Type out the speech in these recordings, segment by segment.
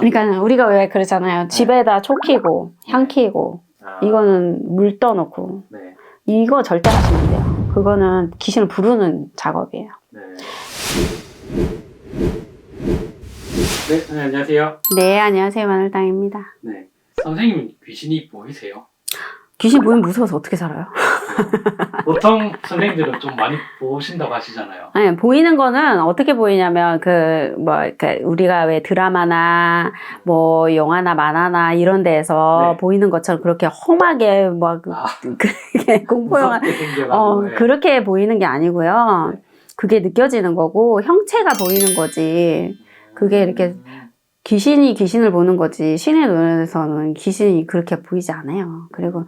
그러니까 우리가 왜 그러잖아요. 집에다 초 키고 향 키고 아, 이거는 물 떠놓고 네. 이거 절대 하시면 안 돼요. 그거는 귀신을 부르는 작업이에요. 네. 네, 네, 안녕하세요. 네, 안녕하세요. 마늘땅입니다. 네. 선생님 귀신이 보이세요? 귀신 보면 무서워서 어떻게 살아요? 보통 선생님들은 좀 많이 보신다고 하시잖아요. 아니, 보이는 거는 어떻게 보이냐면, 그, 뭐, 그, 우리가 왜 드라마나, 뭐, 영화나 만화나 이런 데에서 네. 보이는 것처럼 그렇게 험하게, 뭐, 그, 아, 그게 공포 영화, 무섭게 생겨가지고. 어, 네. 그렇게 보이는 게 아니고요. 네. 그게 느껴지는 거고, 형체가 보이는 거지. 그게 이렇게 음, 귀신이 귀신을 보는 거지 신의 눈에서는 귀신이 그렇게 보이지 않아요. 그리고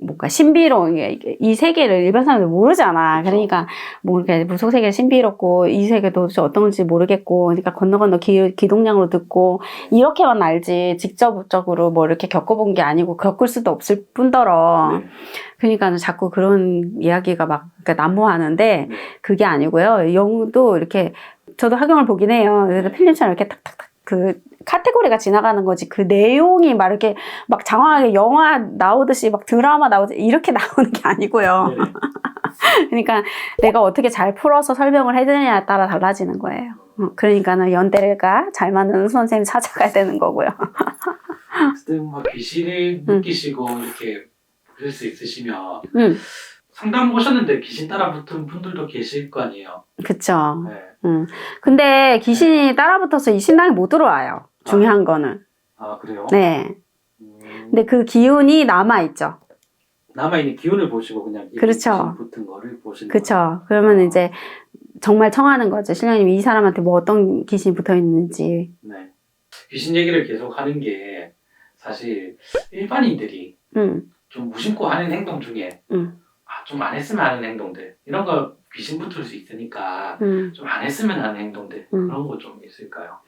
뭔가 신비로운 게 이게 이 세계를 일반 사람들 모르잖아. 그러니까 뭐 이렇게 무속 세계 신비롭고 이 세계도 도대체 어떤 건지 모르겠고 그러니까 건너 건너 기, 기동량으로 듣고 이렇게만 알지 직접적으로 뭐 이렇게 겪어본 게 아니고 겪을 수도 없을 뿐더러 네. 그러니까 자꾸 그런 이야기가 막 그러니까 난무하는데 네. 그게 아니고요. 영도 이렇게 저도 학용을 보긴 해요. 그래서 네. 필름처럼 이렇게 탁탁탁 그 카테고리가 지나가는 거지. 그 내용이 막 이렇게 막 장황하게 영화 나오듯이 막 드라마 나오듯이 이렇게 나오는 게 아니고요. 네. 그러니까 내가 어떻게 잘 풀어서 설명을 해드느냐에 따라 달라지는 거예요. 어, 그러니까는 연대가 잘 맞는 선생님 찾아가야 되는 거고요. 어쨌든 막 귀신을 음. 느끼시고 이렇게 그럴 수 있으시면 음, 상담 오셨는데 귀신 따라 붙은 분들도 계실 거 아니에요. 그쵸. 네. 음. 근데 귀신이 따라붙어서 이 신당에 못 들어와요. 중요한 거는. 아 그래요? 네. 음, 근데 그 기운이 남아 있죠. 남아 있는 기운을 보시고 그냥 이 그렇죠. 귀신 붙은 거를 보시는 그쵸. 그러면 이제 정말 청하는 거죠. 신령님 이 사람한테 뭐 어떤 귀신이 붙어 있는지. 네. 귀신 얘기를 계속 하는 게 사실 일반인들이 음, 좀 무심코 하는 행동 중에 음, 아, 좀 안 했으면 하는 행동들 이런 거 귀신 붙을 수 있으니까 음. 좀 안 했으면 하는 행동들 음. 그런 거 좀 있을까요?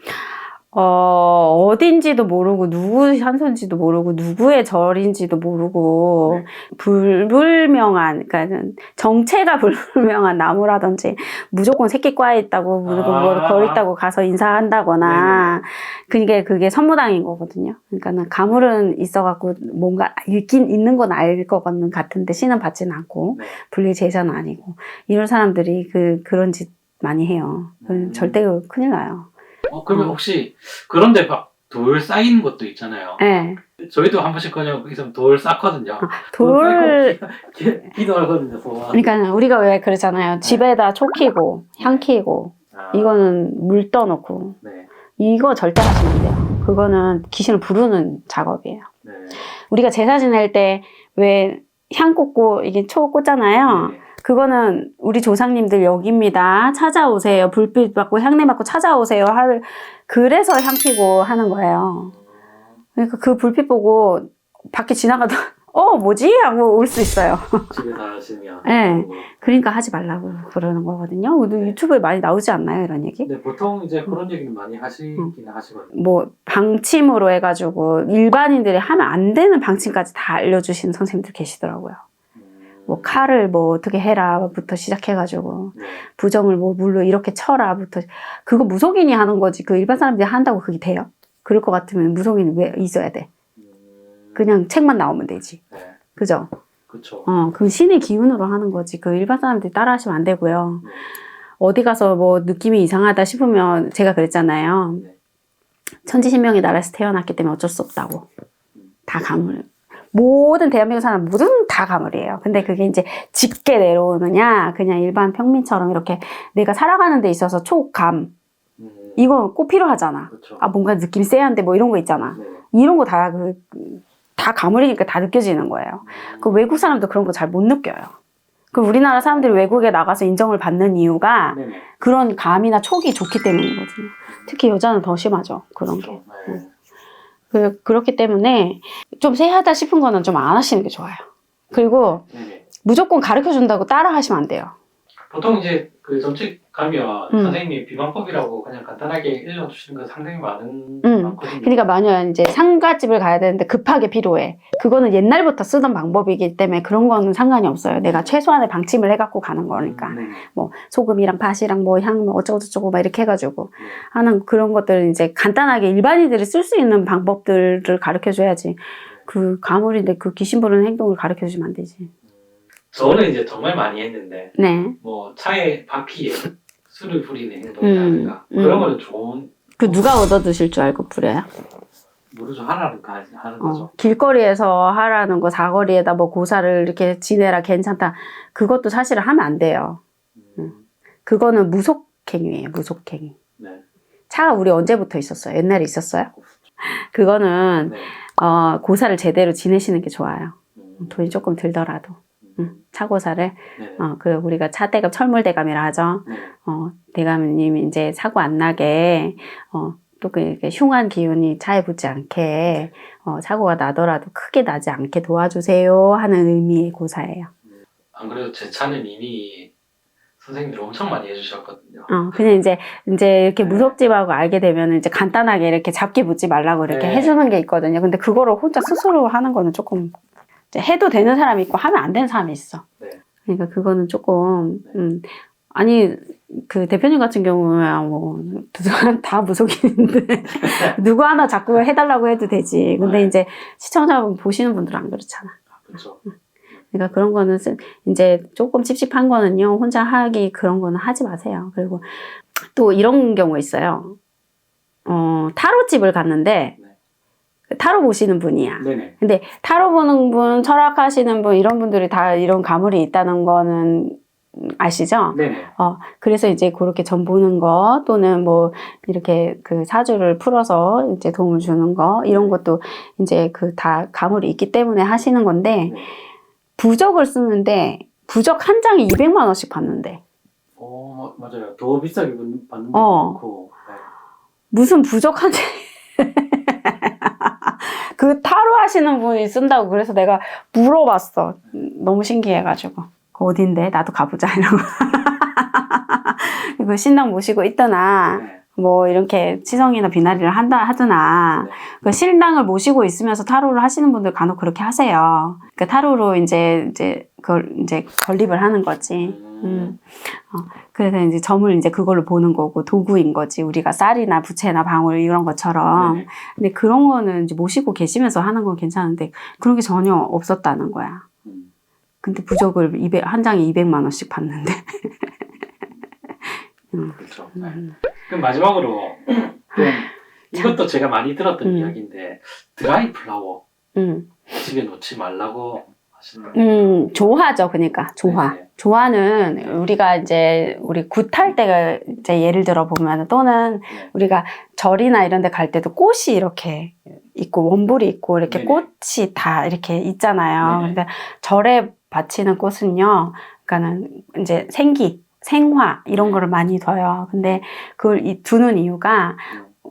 어, 어딘지도 모르고, 누구 산소인지도 모르고, 누구의 절인지도 모르고, 네. 불분명한, 그러니까 정체가 불분명한 나무라든지, 무조건 새끼과에 있다고, 무조건 아. 뭐 거기 있다고 가서 인사한다거나, 그게, 그게 선무당인 거거든요. 그러니까 가물은 있어갖고, 뭔가 있긴 있는 건 알 것 같은데, 신은 받지는 않고, 네. 분리 제사는 아니고, 이런 사람들이 그, 그런 짓 많이 해요. 음. 절대 큰일 나요. 어, 그러면 어. 혹시 그런데 막돌 쌓이는 것도 있잖아요. 예. 저희도 한 번씩 그냥 거기서 돌 쌓거든요. 돌, 기- 기도하거든요. 소원. 그러니까 우리가 왜 그러잖아요. 집에다 초 키고, 향 키고, 아, 이거는 물 떠놓고, 네. 이거 절대 하시면 안 돼요. 그거는 귀신을 부르는 작업이에요. 네. 우리가 제사 지낼 때 왜 향 꽂고, 이게 초 꽂잖아요. 네. 그거는 우리 조상님들 여기입니다. 찾아오세요. 불빛 받고 향내 맡고 찾아오세요. 할, 그래서 향 피고 하는 거예요. 그러니까 그 불빛 보고 밖에 지나가도, 어, 뭐지? 하고 올 수 있어요. 집에서 하시면. 네. 그러니까 하지 말라고 그러는 거거든요. 네. 유튜브에 많이 나오지 않나요, 이런 얘기? 근데 보통 이제 그런 얘기는 많이 하시긴 하시거든요. 뭐 방침으로 해가지고 일반인들이 하면 안 되는 방침까지 다 알려주시는 선생님들 계시더라고요. 음, 뭐 칼을 뭐 어떻게 해라부터 시작해가지고 네. 부정을 뭐 물로 이렇게 쳐라부터 그거 무속인이 하는 거지 그 일반 사람들이 한다고 그게 돼요? 그럴 것 같으면 무속인이 왜 있어야 돼? 음, 그냥 책만 나오면 되지. 네. 그죠? 그쵸. 어, 그 신의 기운으로 하는 거지. 그 일반 사람들이 따라 하시면 안 되고요. 네. 어디 가서 뭐 느낌이 이상하다 싶으면 제가 그랬잖아요. 네. 천지신명의 나라에서 태어났기 때문에 어쩔 수 없다고. 다 가물. 모든 대한민국 사람 모든 다 가물이에요. 근데 그게 이제 짙게 내려오느냐, 그냥 일반 평민처럼 이렇게 내가 살아가는 데 있어서 초감. 음, 이거 꼭 필요하잖아. 그렇죠. 아, 뭔가 느낌이 세한데 뭐 이런 거 있잖아. 네. 이런 거 다 그, 다 가물이니까 다 느껴지는 거예요. 그 외국 사람도 그런 거 잘 못 느껴요. 그 우리나라 사람들이 외국에 나가서 인정을 받는 이유가 네네. 그런 감이나 촉이 좋기 때문이거든요. 특히 여자는 더 심하죠. 그런 게. 그렇죠. 네. 그, 그렇기 때문에 좀 세하다 싶은 거는 좀 안 하시는 게 좋아요. 그리고 네네. 무조건 가르쳐 준다고 따라 하시면 안 돼요. 보통 이제 그 점집 가면 음. 선생님이 비방법이라고 그냥 간단하게 일러주시는 거 상당히 많은 음. 많거든요. 그러니까 만약 이제 상가집을 가야 되는데 급하게 필요해. 그거는 옛날부터 쓰던 방법이기 때문에 그런 거는 상관이 없어요. 내가 최소한의 방침을 해갖고 가는 거니까. 음, 네. 뭐 소금이랑 팥이랑 뭐 향 뭐 어쩌고저쩌고 막 이렇게 해가지고 네. 하는 그런 것들 이제 간단하게 일반인들이 쓸 수 있는 방법들을 가르쳐 줘야지. 그 가물인데 그 귀신 부르는 행동을 가르쳐 주면 안 되지. 저는 이제 정말 많이 했는데 네. 뭐 차에 바퀴에 술을 부리는 행동이라든가 음, 음. 그런 거는 좋은 그 누가 얻어 드실 줄 알고 부려요? 모르죠 하라는 거 하는 어, 거죠. 길거리에서 하라는 거 사거리에다 뭐 고사를 이렇게 지내라 괜찮다. 그것도 사실은 하면 안 돼요. 음, 그거는 무속행위예요. 무속행위. 네. 차가 우리 언제부터 있었어요? 옛날에 있었어요? 그거는 네. 어, 고사를 제대로 지내시는 게 좋아요. 음, 돈이 조금 들더라도 응, 차고사를 네. 어, 그 우리가 차대감 철물대감이라 하죠. 네. 어, 대감님이 이제 사고 안 나게 어, 또그 이렇게 흉한 기운이 차에 붙지 않게 어, 사고가 나더라도 크게 나지 않게 도와주세요 하는 의미의 고사예요. 안 그래도 제 차는 이미 선생님들 엄청 많이 해주셨거든요. 어, 그냥 이제, 이제 이렇게 네. 무속집하고 알게 되면 이제 간단하게 이렇게 잡기 붙지 말라고 이렇게 네. 해주는 게 있거든요. 근데 그거를 혼자 스스로 하는 거는 조금, 해도 되는 사람이 있고 하면 안 되는 사람이 있어. 네. 그러니까 그거는 조금, 네. 음, 아니, 그 대표님 같은 경우는 뭐, 다 무속인인데, 누구 하나 자꾸 해달라고 해도 되지. 근데 네. 이제 시청자분 보시는 분들은 안 그렇잖아. 그렇죠. 그러니까 그런 거는 쓰- 이제 조금 찝찝한 거는요 혼자 하기 그런 거는 하지 마세요. 그리고 또 이런 경우 있어요. 어 타로집을 갔는데 네. 타로 보시는 분이야. 네네. 근데 타로 보는 분, 철학하시는 분 이런 분들이 다 이런 가물이 있다는 거는 아시죠? 네네. 어, 그래서 이제 그렇게 점 보는 거 또는 뭐 이렇게 그 사주를 풀어서 이제 도움을 주는 거 이런 것도 이제 그 다 가물이 있기 때문에 하시는 건데 네. 부적을 쓰는데 부적 한 장에 200만 원씩 받는데 어 마- 맞아요. 더 비싸게 받는 어. 거 많고. 네. 무슨 부적 한 장. 그 타로 하시는 분이 쓴다고 그래서 내가 물어봤어. 음, 너무 신기해가지고. 그 어딘데? 나도 가보자. 이러고. 그 신랑 모시고 있더나, 네. 뭐, 이렇게 치성이나 비나리를 한다, 하더나, 네. 그 신랑을 모시고 있으면서 타로를 하시는 분들 간혹 그렇게 하세요. 그 타로로 이제, 이제, 그걸 이제 건립을 하는 거지. 음. 음. 어, 그래서 이제 점을 이제 그걸로 보는 거고 도구인 거지. 우리가 쌀이나 부채나 방울 이런 것처럼. 네네. 근데 그런 거는 이제 모시고 계시면서 하는 건 괜찮은데 그런 게 전혀 없었다는 거야. 음. 근데 부적을 200, 한 장에 200만 원씩 받는데. 그렇죠. 네. 음. 그럼 마지막으로 좀 이것도 제가 많이 들었던 음. 이야기인데 드라이 플라워 음. 집에 놓지 말라고 하시는 음, 조화죠. 그러니까 조화. 네네. 조화는 우리가 이제 우리 굿할 때가 이제 예를 들어 보면 또는 네. 우리가 절이나 이런 데 갈 때도 꽃이 이렇게 있고 원불이 있고 이렇게 네네. 꽃이 다 이렇게 있잖아요. 네네. 근데 절에 바치는 꽃은요. 그러니까는 이제 생기, 생화 이런 네. 거를 많이 둬요. 근데 그걸 이- 두는 이유가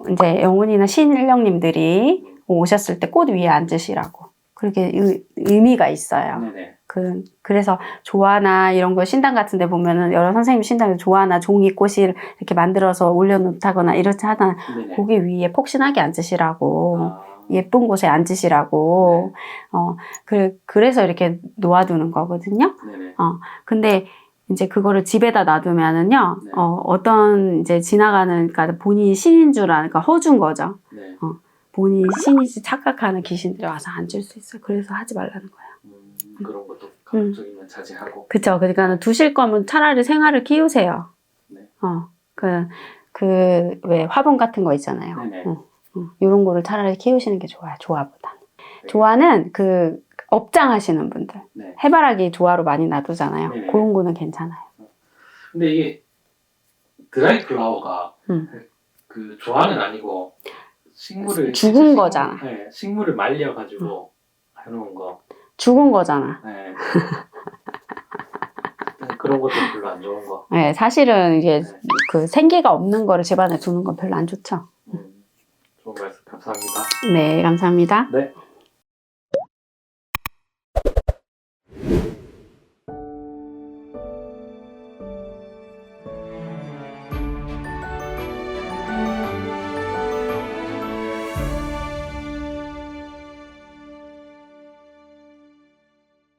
음. 이제 영혼이나 신령님들이 오셨을 때 꽃 위에 앉으시라고. 그렇게 의, 의미가 있어요. 네네. 그, 그래서 조화나 이런 거 신당 같은 데 보면은 여러 선생님 신당에 조화나 종이 꽃을 이렇게 만들어서 올려놓다거나 이렇지 하다. 고기 위에 폭신하게 앉으시라고 아, 예쁜 곳에 앉으시라고 어 그, 그래서 이렇게 놓아두는 거거든요 네네. 근데 이제 그거를 집에다 놔두면은요 네. 어 어떤 이제 지나가는 그러니까 본인이 신인 줄 아니까 허준 거죠 네. 본인이 신이지 착각하는 귀신들이 와서 앉을 수 있어요 그래서 하지 말라는 거예요 음, 그런 것도 가급적이면 자제하고 그쵸. 그러니까 두실 거면 차라리 생활을 키우세요. 네. 어, 그, 그, 왜 화분 같은 거 있잖아요. 네네. 응, 응. 이런 거를 차라리 키우시는 게 좋아요. 조화보다. 네. 조화는 그, 업장 하시는 분들. 네. 해바라기 조화로 많이 놔두잖아요. 네네. 그런 거는 괜찮아요. 근데 이게 드라이 플라워가 음. 그 조화는 아니고 식물을 죽은 식- 거잖아. 네, 식물을 말려 가지고 해놓은 거. 죽은 거잖아. 네. 네, 그런 것도 별로 안 좋은 거. 네, 사실은 이게 네. 그 생기가 없는 거를 집안에 두는 건 별로 안 좋죠. 음, 좋은 말씀 감사합니다. 네, 감사합니다. 네.